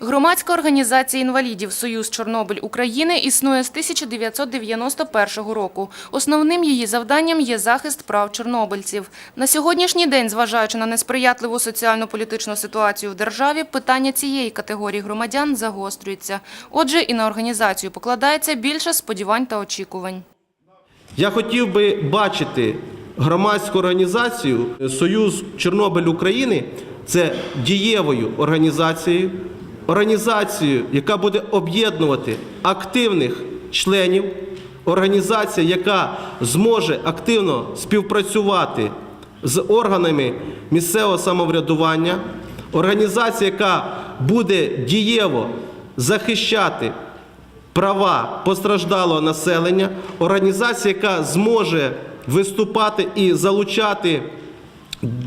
Громадська організація інвалідів Союз Чорнобиль України існує з 1991 року. Основним її завданням є захист прав чорнобильців. На сьогоднішній день, зважаючи на несприятливу соціально-політичну ситуацію в державі, питання цієї категорії громадян загострюється. Отже, і на організацію покладається більше сподівань та очікувань. Я хотів би бачити громадську організацію Союз Чорнобиль України це дієвою організацією, організацією, яка буде об'єднувати активних членів, організація, яка зможе активно співпрацювати з органами місцевого самоврядування, організація, яка буде дієво захищати права постраждалого населення, організація, яка зможе виступати і залучати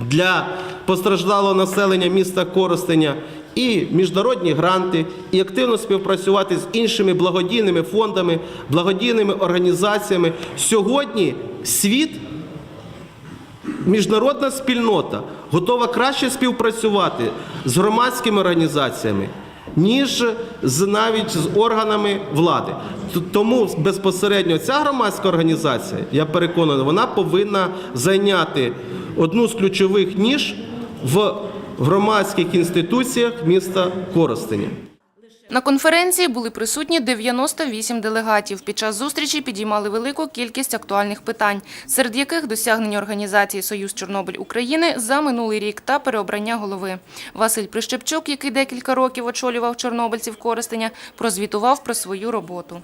для постраждалого населення міста Коростеня і міжнародні гранти, і активно співпрацювати з іншими благодійними фондами, благодійними організаціями. Сьогодні світ міжнародна спільнота готова краще співпрацювати з громадськими організаціями, ніж з навіть з органами влади. Тому безпосередньо ця громадська організація, я переконаний, вона повинна зайняти одну з ключових ніж в громадських інституціях міста Коростеня. На конференції були присутні 98 делегатів. Під час зустрічі підіймали велику кількість актуальних питань, серед яких досягнення організації Союз Чорнобиль України за минулий рік та переобрання голови. Василь Прищепчук, який декілька років очолював чорнобильців Коростеня, прозвітував про свою роботу.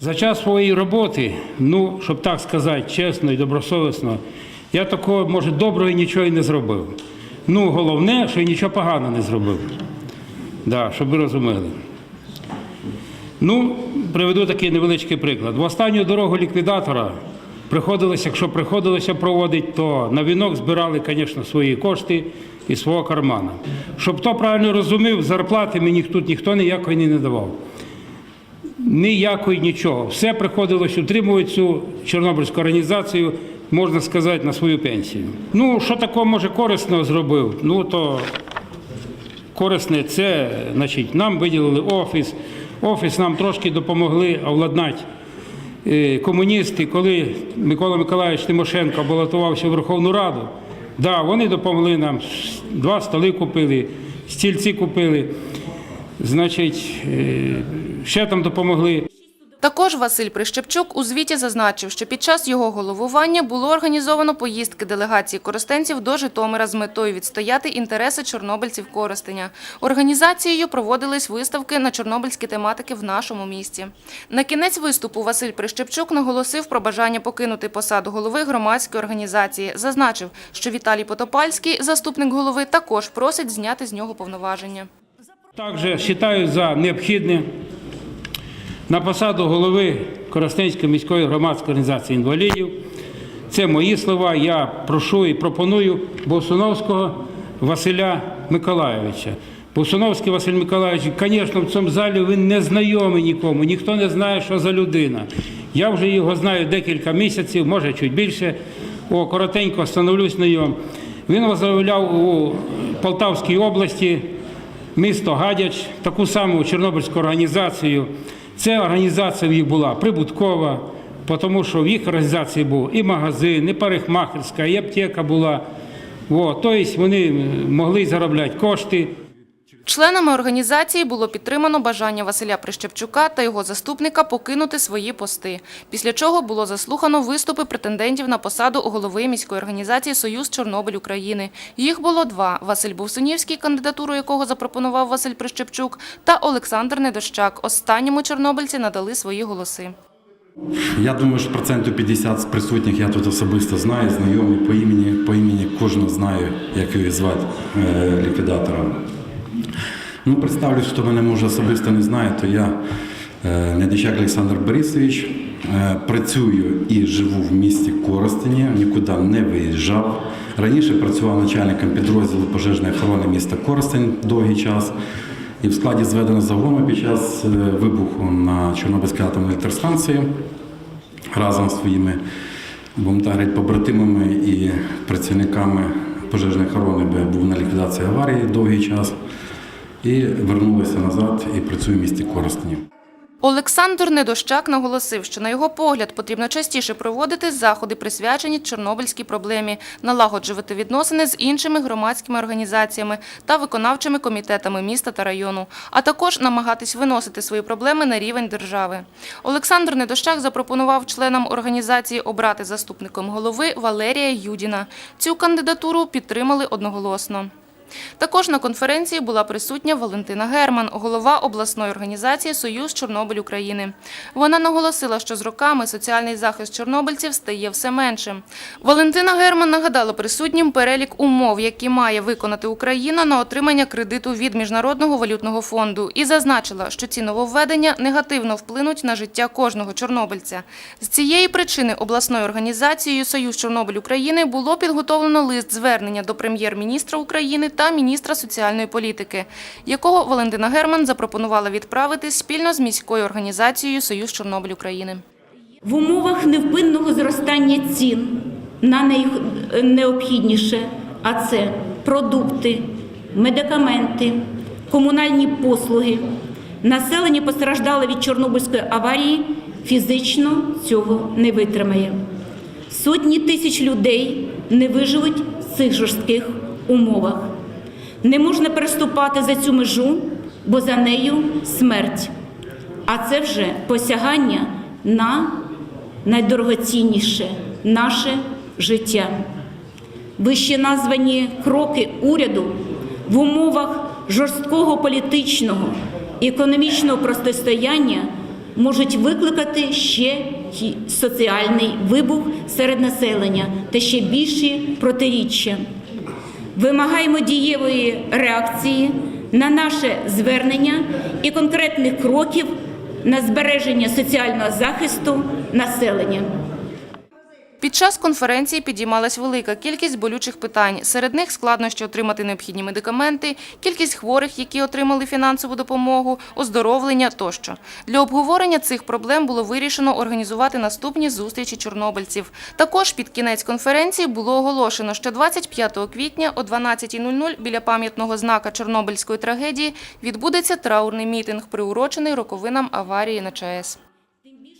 За час своєї роботи, ну, щоб так сказати, чесно і добросовісно, я такого, може, доброго нічого і не зробив. Ну, головне, що я нічого поганого не зробив. Да, щоб ви розуміли. Ну, приведу такий невеличкий приклад. В останню дорогу ліквідатора приходилося, якщо приходилося проводити, то на вінок збирали, звісно, свої кошти і свого кармана. Щоб хто правильно розумів, зарплати мені тут ніхто ніякої не давав. Ніякої нічого. Все приходилось утримувати цю Чорнобильську організацію, можна сказати, на свою пенсію. Ну, що такого, може, корисного зробив? Ну, то корисне це, значить, нам виділили офіс. Офіс нам трошки допомогли овладнати е, комуністи, коли Микола Миколаївич Тимошенко балотувався в Верховну Раду. Да, вони допомогли нам. Два столи купили, стільці купили. Значить, е, ще там допомогли. Також Василь Прищепчук у звіті зазначив, що під час його головування було організовано поїздки делегації коростенців до Житомира з метою відстояти інтереси чорнобильців Коростеня. Організацією проводились виставки на чорнобильські тематики в нашому місті. На кінець виступу Василь Прищепчук наголосив про бажання покинути посаду голови громадської організації. Зазначив, що Віталій Потопальський, заступник голови, також просить зняти з нього повноваження. Також вважаю за необхідне на посаду голови Коростенської міської громадської організації інвалідів. Це мої слова. Я прошу і пропоную Босуновського Василя Миколайовича. Босуновський Василь Миколайович, звісно, в цьому залі він не знайомий нікому, ніхто не знає, що за людина. Я вже його знаю декілька місяців, може чуть більше. О, коротенько становлюсь на ньому. Він возглавляв у Полтавській області місто Гадяч, таку саму Чорнобильську організацію. Ця організація в їх була прибуткова, тому що в їх організації був і магазин, і парикмахерська, і аптека була. Тобто вони могли заробляти кошти. Членами організації було підтримано бажання Василя Прищепчука та його заступника покинути свої пости, після чого було заслухано виступи претендентів на посаду голови міської організації «Союз Чорнобиль України». Їх було два – Василь Бовсунівський, кандидатуру якого запропонував Василь Прищепчук, та Олександр Недощак. Останньому чорнобильці надали свої голоси. Я думаю, що процентів 50 з присутніх я тут особисто знаю, знайомий по імені, по імені кожного знаю, як його звати е, ліквідатора. Ну, представлюсь, хто мене може особисто не знає, то я е, Недичак Олександр Борисович. Е, працюю і живу в місті Коростені, нікуди не виїжджав. Раніше працював начальником підрозділу пожежної охорони міста Коростень довгий час. І в складі зведено загону під час е, вибуху на Чорнобильській атомній електростанції разом з своїми будемо побратимами і працівниками пожежної охорони, бо я був на ліквідації аварії довгий час. І вернулися назад і працюю в місті Коростені. Олександр Недощак наголосив, що на його погляд потрібно частіше проводити заходи, присвячені чорнобильській проблемі, налагоджувати відносини з іншими громадськими організаціями та виконавчими комітетами міста та району, а також намагатись виносити свої проблеми на рівень держави. Олександр Недощак запропонував членам організації обрати заступником голови Валерія Юдіна. Цю кандидатуру підтримали одноголосно. Також на конференції була присутня Валентина Герман, голова обласної організації Союз Чорнобиль України. Вона наголосила, що з роками соціальний захист чорнобильців стає все меншим. Валентина Герман нагадала присутнім перелік умов, які має виконати Україна на отримання кредиту від Міжнародного валютного фонду, і зазначила, що ці нововведення негативно вплинуть на життя кожного чорнобильця. З цієї причини обласною організацією Союз Чорнобиль України було підготовлено лист звернення до прем'єр-міністра України та міністра соціальної політики, якого Валентина Герман запропонувала відправити спільно з міською організацією Союз Чорнобиль України. В умовах невпинного зростання цін на найнеобхідніше, а це продукти, медикаменти, комунальні послуги, населення постраждале від Чорнобильської аварії, фізично цього не витримає. Сотні тисяч людей не виживуть в цих жорстких умовах. Не можна переступати за цю межу, бо за нею смерть. А це вже посягання на найдорогоцінніше наше життя. Вище названі кроки уряду в умовах жорсткого політичного і економічного протистояння можуть викликати ще соціальний вибух серед населення та ще більші протиріччя. Вимагаємо дієвої реакції на наше звернення і конкретних кроків на збереження соціального захисту населення. Під час конференції підіймалась велика кількість болючих питань. Серед них складнощі отримати необхідні медикаменти, кількість хворих, які отримали фінансову допомогу, оздоровлення тощо. Для обговорення цих проблем було вирішено організувати наступні зустрічі чорнобильців. Також під кінець конференції було оголошено, що 25 квітня о 12.00 біля пам'ятного знака Чорнобильської трагедії відбудеться траурний мітинг, приурочений роковинам аварії на ЧАЕС.